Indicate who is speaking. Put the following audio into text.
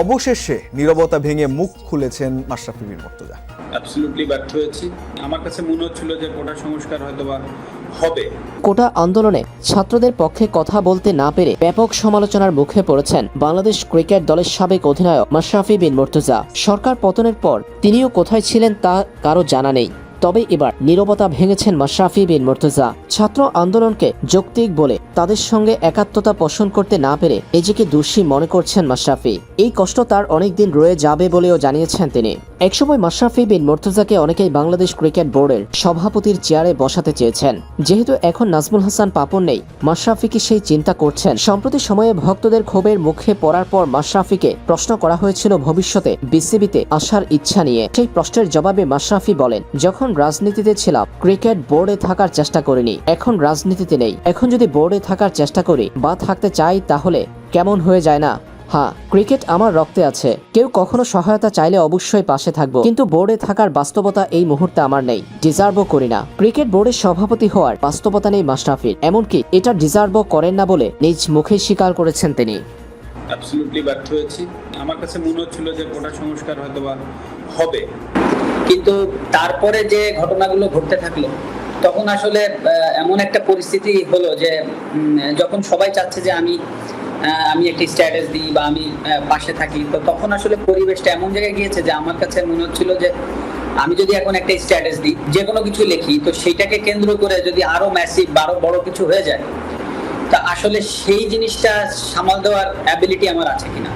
Speaker 1: অবশেষে নীরবতা ভেঙে মুখ খুলেছেন মাশরাফি বিন মুর্তজা।
Speaker 2: অ্যাবসলিউটলি ব্যর্থ হয়েছি। আমার কাছে মনে হচ্ছিল যে কোটা সংস্কার হয়তো বা হবে।
Speaker 3: কোটা আন্দোলনে ছাত্রদের পক্ষে কথা বলতে না পেরে ব্যাপক সমালোচনার মুখে পড়েছেন বাংলাদেশ ক্রিকেট দলের সাবেক অধিনায়ক মাশরাফি বিন মুর্তজা। সরকার পতনের পর তিনিও কোথায় ছিলেন তা কারও জানা নেই। তবে এবার নীরবতা ভেঙেছেন মাশরাফি বিন মুর্তজা। ছাত্র আন্দোলনকে যৌক্তিক বলে তাদের সঙ্গে একাত্মতা পোষণ করতে না পেরে নিজেকে দোষী মনে করছেন মাশরাফি। এই কষ্ট তার অনেকদিন রয়ে যাবে বলেও জানিয়েছেন তিনি। একসময় মাশরাফি বিন মুর্তজাকে অনেকেই বাংলাদেশ ক্রিকেট বোর্ডের সভাপতির চেয়ারে বসাতে চেয়েছেন। যেহেতু এখন নাজমুল হাসান পাপন নেই মাশরাফিকে সেই চিন্তা করছেন? সম্প্রতি সময়ে ভক্তদের ক্ষোভের মুখে পড়ার পর মাশরাফিকে প্রশ্ন করা হয়েছিল ভবিষ্যতে বিসিবিতে আসার ইচ্ছা নিয়ে। সেই প্রশ্নের জবাবে মাশরাফি বলেন, যখন রাজনীতিতে ছিলাম ক্রিকেট বোর্ডে থাকার চেষ্টা করিনি। এখন রাজনীতিতে নেই। এখন যদি বোর্ডে থাকার চেষ্টা করি বা থাকতে চাই, তাহলে কেমন হয়ে যায় না? হ্যাঁ ক্রিকেট আমার রক্তে আছে। কেউ কখনো সহায়তা চাইলে অবশ্যই পাশে থাকব। কিন্তু বোর্ডে থাকার বাস্তবতা এই মুহূর্তে আমার নেই। ডিজার্ভও করি না। ক্রিকেট বোর্ডের সভাপতি হওয়ার বাস্তবতা নেই মাশরাফির। এমনকি এটা ডিজার্ভও করেন না বলে নিজ মুখে স্বীকার করেছেন তিনি।
Speaker 2: অ্যাবসলিউটলি ব্যর্থ হয়েছি। আমার কাছে মনে হচ্ছিল যে কোটা সংস্কার হয়তো বা হবে।
Speaker 4: কিন্তু তারপরে যে ঘটনাগুলো ঘটতে থাকল, তখন আসলে এমন একটা পরিস্থিতি হলো যে যখন সবাই চাচ্ছে যে আমি আমি একটি স্ট্যাটাস দিই বা আমি পাশে থাকি, তো তখন আসলে পরিবেশটা এমন জায়গায় গিয়েছে যে আমার কাছে মনে হচ্ছিল যে আমি যদি এখন একটা স্ট্যাটাস দিই, যে কোনো কিছু লিখি, তো সেইটাকে কেন্দ্র করে যদি আরও ম্যাসিভ আরও বড় কিছু হয়ে যায়, তা আসলে সেই জিনিসটা সামাল দেওয়ার অ্যাবিলিটি আমার আছে কিনা।